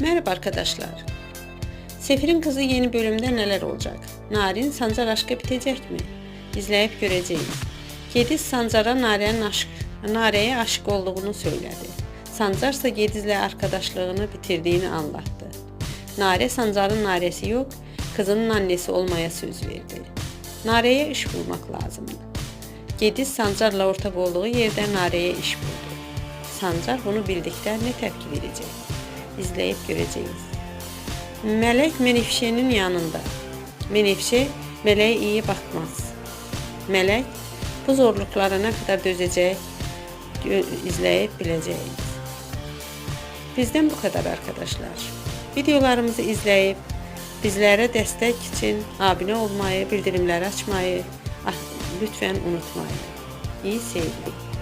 Merhaba arkadaşlar. Sefir'in kızı yeni bölümde neler olacak? Narin Sancar aşkı bitecek mi? İzleyip göreceğiz. Gediz Sancar'a Nare'nin aşk, Nare'ye aşık olduğunu söyledi. Sancar ise Gediz'le arkadaşlığını bitirdiğini anlattı. Nare Sancar'ın Nare'si yok, kızının annesi olmaya söz verdi. Nare'ye iş bulmak lazımdı. Gediz Sancar'la ortak olduğu yerde Nare'ye iş buldu. Sancar bunu bildikten ne tepki verecek? İzleyip göreceğiz. Melek Menefşe'nin yanında. Menefşe meleğe iyi bakmaz. Melek bu zorluklara ne kadar dözecek izleyip bileceğiz. Bizden bu kadar arkadaşlar. Videolarımızı izleyip bizlere destek için abone olmayı, bildirimleri açmayı ah, lütfen unutmayın. İyi seyirler.